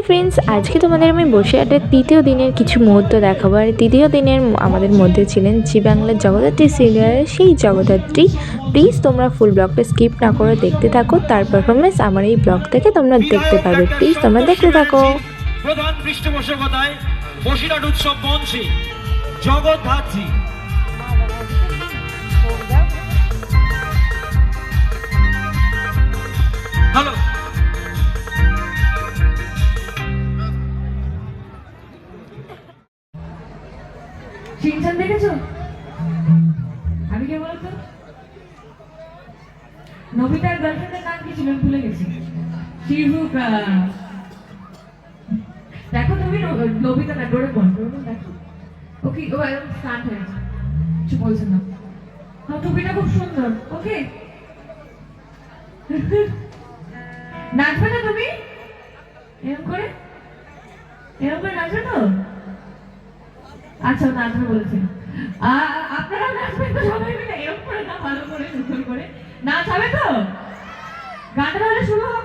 Hi friends আজকে তোমাদের আমি বসে আড্ডার তৃতীয় দিনের কিছু মুহূর্ত দেখাবো। আর তৃতীয় দিনের আমাদের মধ্যে ছিলেন জি বাংলার জগদ্ধাত্রী সিরিয়ালের সেই জগদ্ধাত্রী। প্লিজ তোমরা ফুল ব্লগটা স্কিপ না করে দেখতে থাকো। তার পারফরমেন্স আমার এই ব্লগ থেকে তোমরা দেখতে পাবে। প্লিজ তোমরা দেখতে থাকো। প্রধান পৃষ্ঠপোষকতায় শিনচান দেখেছ? আমি কে বলতো? নবিতার গার্লফ্রেন্ডের নাম কি ছিল? ভুলে গেছি। শিহুকা দেখো তুমি নবিতা না, ডোরে বল দেখো। ওকে ও একদম স্টার্ট হয়েছে কিছু বলছে না। হ্যাঁ টুপিটা খুব সুন্দর। ওকে। নাচবে না তুমি? এরকম করে? এরকম করে নাচবে তো? আচ্ছা নাচবে বলেছেন। আর আপনারা নাচবেন তো সবাই মিলে, এরকম করে না, ভালো করে সুন্দর করে। নাচ হবে তো? গানটা তাহলে শুরু হোক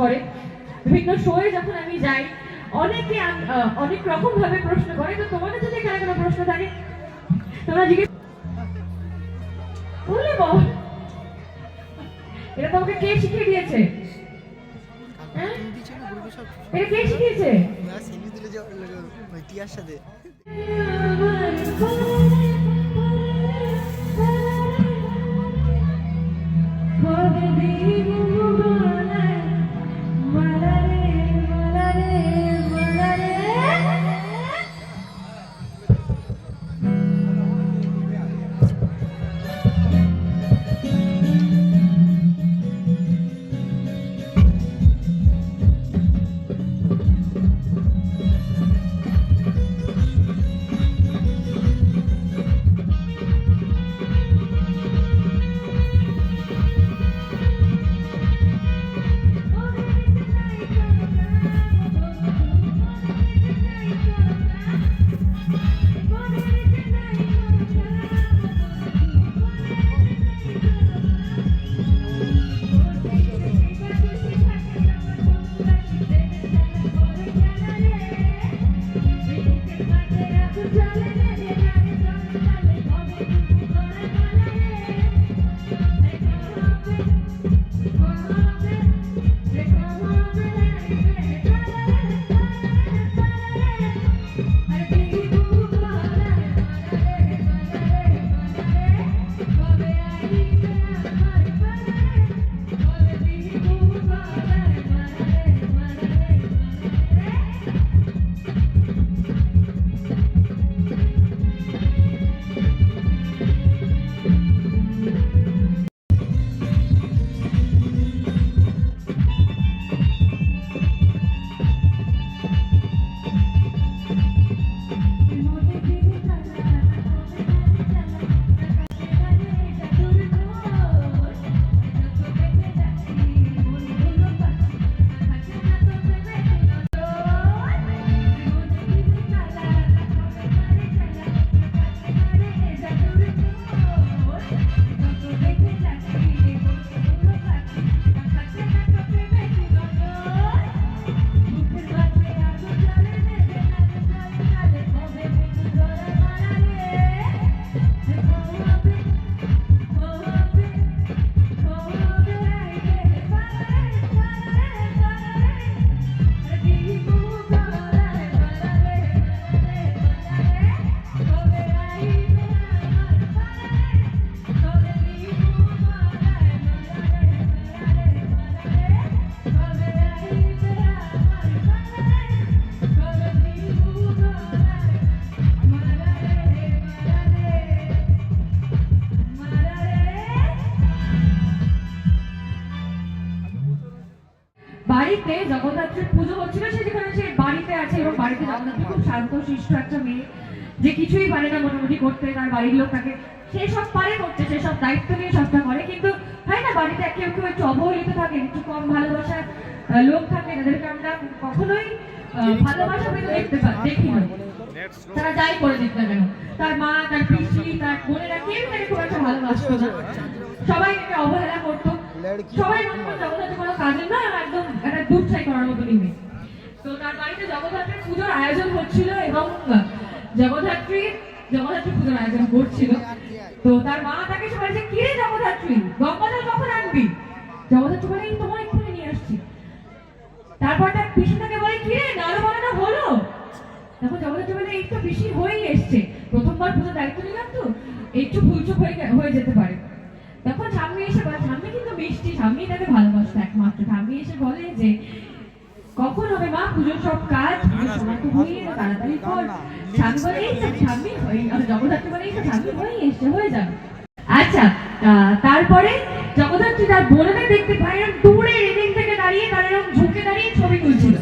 করে। বিভিন্ন শোয়ে যখন আমি যাই অনেকে অনেক রকম ভাবে প্রশ্ন করে। তো তোমাদের যদি এখানে কোনো প্রশ্ন থাকে তোমরা জিজ্ঞেস বললে বল। এটা তোমাকে কে শিখিয়ে দিয়েছে? হ্যাঁ? এটা কে শিখিয়েছে? টিয়ার সাথে Darling, পুজো হচ্ছিল সে সে বাড়িতে আছে এবং বাড়িতে খুব শান্ত, শিষ্ট একটা মেয়ে যে কিছুই পারে না মোটামুটি করতে, তার বাড়ির লোক তাকে সে সব পারে করতে, সে সব দায়িত্ব নিয়ে সবটা করে, কিন্তু হয় না, বাড়িতে কেউ কেউ একটু অবহেলিত থাকে, একটু কম ভালোবাসার লোক থাকে তাদেরকে আমরা কখনোই ভালোবাসা পেতে দেখতে পা, দেখি না। তারা যাই করে দিত কেন? তার মা, তার পিসি, তার বোনেরা কেউ তাকে খুব একটা ভালোবাসতো না। সবাই তাকে অবহেলা করতো। সবাই মনে জগদ্ধাত্রী কোনো কাজের না একদম একটা দুধ ছাই করার মতো নিবে তো তার বাড়িতে জগদ্ধাত্রীর পুজোর আয়োজন হচ্ছিল এবং জগদ্ধাত্রী জগদ্ধাত্রী পুজোর আয়োজন করছিল। তো তার মা তাকে সবাই যে কিরে জগদ্ধাত্রী গঙ্গাজল কখন আনবি? জগদ্ধাত্রী বলে তোমার এক্ষুনি নিয়ে আসছি। তারপর তার বলে কিরে নাড়ু বানানো হলো? তখন জগদ্ধাত্রী বলে এই তো বেশি হয়েই এসছে। প্রথমবার পুজোর দায়িত্ব নিলাম তো একটু ভুলচুক হয়ে হয়ে যেতে পারে। তখন ঠাম্মি এসে বলে ঠাম্মি তাকে ভালোবাসতো একমাত্র ঠাম্মি এসে বলে যে কখন হবে মা পুজোর সব কাজ? সময় তো হয়ে তাড়াতাড়ি কর ঠাম্মি বলে এই তো জগদ্ধাত্রী বলে এই তো হয়ে যাবে। আচ্ছা তারপরে জগদ্ধাত্রী তার বোনেদের দেখতে পায় এরকম দূরে রেলিং থেকে দাঁড়িয়ে তারা এরকম ঝুঁকে দাঁড়িয়ে ছবি তুলছিল।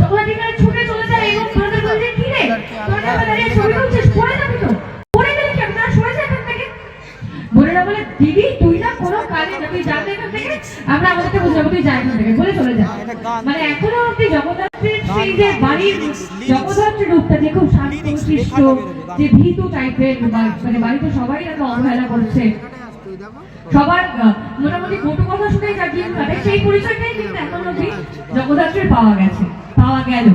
জগদ্ধাত্রী তারা ছুটে চলে যায় এবং বোনেদের বলছে কি রে তোরা দাঁড়িয়ে ছবি তুলছিস পড়ে যাবি তো পড়ে গেলি সরে থেকে। বোনেরা বলে দিদি তুই না কোনো কাজে তুই যাতে আমরা আমাদেরকে বুঝাবো তুই যা থেকে বলে চলে যা। মানে এখনও অব্দি জগদ্ধাত্রীর সেই যে বাড়ির জগদ্ধাত্রীর রূপটা যে খুব যে ভীতু টাইপের মানে বাড়িতে সবাই তাকে অবহেলা করছে। সবার মোটামুটি কটু কথা শুনে যা দিন কাটে সেই পরিচয়টাই কিন্তু এখন অব্দি জগদ্ধাত্রীর পাওয়া গেছে পাওয়া গেল।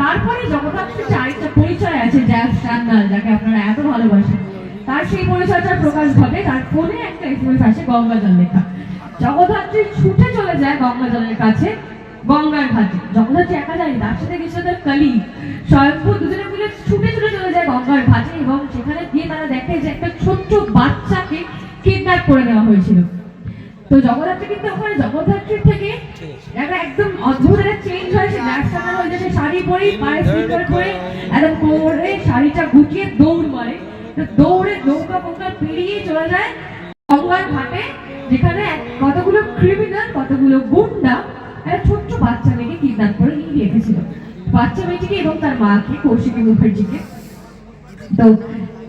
তারপরে জগদ্ধাত্রীর যে আরেকটা পরিচয় আছে জ্যাস সান্যাল যাকে আপনারা এত ভালোবাসেন তার সেই পরিচয়টার প্রকাশ ঘটে তার ফোনে একটা এসএমএস আসে গঙ্গা জল লেখা। জগদ্ধাত্রী ছুটে চলে যায় গঙ্গা জলের কাছে, গঙ্গার ঘাটে। জগদ্ধাত্রী একা যায়নি তার সাথে গেছিল তার কালি, স্বয়ম্ভু দুজনে মিলে ছুটে ছুটে চলে যায় গঙ্গার ঘাটে এবং সেখানে গিয়ে তারা দেখে যে একটা ছোট্ট বাচ্চাকে কিডন্যাপ করে নেওয়া হয়েছিল। তো জগদ্ধাত্রী কিন্তু ওখানে জগদ্ধাত্রীর থেকে একটা একদম অদ্ভুত একটা চেঞ্জ হয়েছে। ন্যাশনাল হয়ে যাচ্ছে শাড়ি পরে, পায়ে স্লিপার পরে, একদম কোমরে শাড়িটা গুটিয়ে দৌড় মারে। দৌড়ে নৌকা ফৌকা পেরিয়ে চলে যায় গঙ্গার এক- কতগুলো ক্রিমিনাল কতগুলো গুন্ডা। একটা ছোট্ট বাচ্চা মেয়েকে কিডন্যাপ করে নিয়ে রেখেছিল বাচ্চা মেয়েটিকে এবং তার মাকে কৌশিকী মুখার্জিকে। তো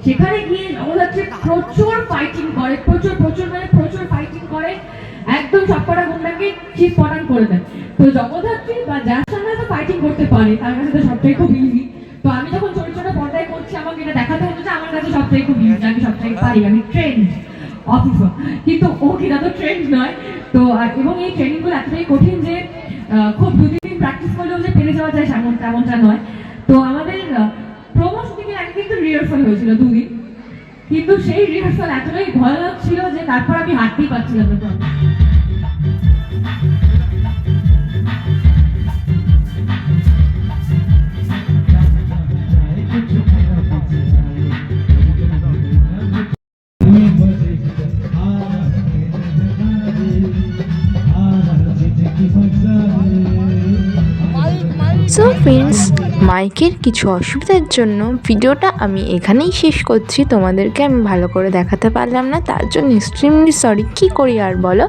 সেখানে গিয়ে জগদ্ধাত্রী প্রচুর ফাইটিং করে, প্রচুর প্রচুর মানে প্রচুর ফাইটিং করে। একদম সবকটা গুন্ডাকে চিপ পটান করে দেয়। তো জগদ্ধাত্রী বা যার সঙ্গে তো ফাইটিং করতে পারে, তার কাছে তো সবটাই খুব ইজি তো আমি যখন চরিত্রটা পর্দায় করছি, আমাকে এটা দেখাতে হতো যে আমার কাছে সবটাই খুব ইজি আমি সবটাই পারি, আমি ট্রেন্ড অফিসার কিন্তু ও কিনা তো ট্রেন্ড নয়। তো এবং এই ট্রেনিংগুলো এতটাই কঠিন যে খুব দু তিন প্র্যাকটিস করলেও যে পেরে যাওয়া যায় সেমন তেমনটা নয়। তো আমাদের প্রমোশ দিকে আগে কিন্তু রিহার্সাল হয়েছিল দুদিন। কিন্তু সেই রিহার্সাল এতটাই ভয়ানক ছিল যে তারপর আমি হাঁটতেই পারছিলাম না তখন। ফ্রেন্ডস মাইকের কিছু অসুবিধার জন্য ভিডিওটা আমি এখানেই শেষ করছি। তোমাদেরকে আমি ভালো করে দেখাতে পারলাম না, তার জন্য এক্সট্রিমলি সরি কী করি আর বলো?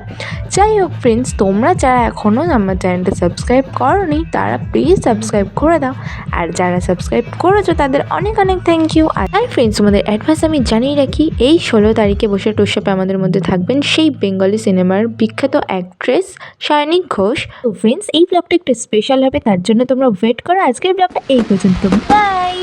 যাই হোক ফ্রেন্ডস তোমরা যারা এখনও আমার চ্যানেলটা সাবস্ক্রাইব করনি, তারা প্লিজ সাবস্ক্রাইব করে দাও। আর যারা সাবস্ক্রাইব করেছ, তাদের অনেক অনেক থ্যাংক ইউ আর ফ্রেন্ডস তোমাদের অ্যাডভান্স আমি জানিয়ে রাখি, এই ষোলো তারিখে বসে টোশাপে আমাদের মধ্যে থাকবেন সেই বেঙ্গলি সিনেমার বিখ্যাত অ্যাক্ট্রেস শায়নিক ঘোষ ফ্রেন্ডস এই ব্লগটা একটু স্পেশাল হবে, তার জন্য তোমরা ওয়েট করা আজকের ব্লগটা এই পর্যন্ত। বাই